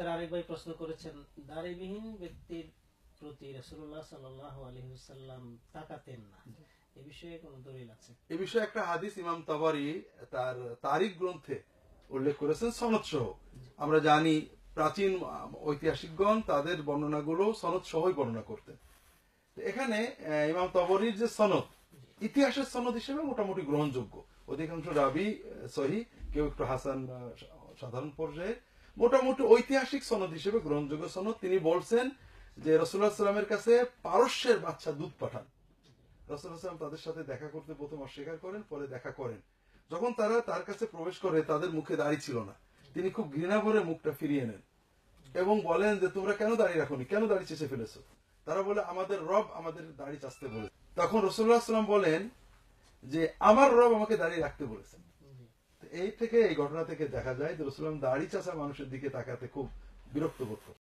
Sir আরেক ভাই প্রশ্ন করেছেন দাড়িবিহীন ব্যক্তির প্রতি তাকাতেন না। এ বিষয়ে কোন দলিল আছে? এ বিষয়ে একটা হাদিস ইমাম তাবারি তার তারিখ গ্রন্থে উল্লেখ করেছেন সনদ সহ আমরা জানি প্রাচীন ঐতিহাসিকগণ তাদের বর্ণনাগুলো সনদ সহই বর্ণনা করতেন। এখানে ইমাম তাবরির যে সনদ ইতিহাসের সনদ হিসেবে মোটামুটি গ্রহণযোগ্য। অধিকাংশ রাবি সহি কেউ একটু হাসান সাধারণ পর্যায়ে মোটামুটি ঐতিহাসিক সনদ হিসেবে, গ্রহণযোগ্য সনদ। তিনি বলছেন যে রসুল্লাহ সাল্লামের কাছে পারস্যের বাচ্চা দুধ পাঠান। রসুলাম তাদের সাথে দেখা করতে প্রথম অস্বীকার করেন, পরে দেখা করেন। যখন তারা তার কাছে প্রবেশ করে, তাদের মুখে দাড়ি ছিল না। তিনি খুব ঘৃণা ভরে মুখটা ফিরিয়ে নেন এবং বলেন যে, তোমরা কেন দাঁড়িয়ে রাখোনি? কেন দাঁড়িয়ে চেঁচে ফেলেছো? তারা বলে, আমাদের রব আমাদের দাড়ি চাচতে বলে তখন রসুল্লাহ সাল্লাম বলেন যে, আমার রব আমাকে দাঁড়িয়ে রাখতে বলেছেন। এই থেকে, এই ঘটনা থেকে দেখা যায় যে রসুলাম দাড়ি চাষা মানুষের দিকে তাকাতে খুব বিরক্ত বোধ।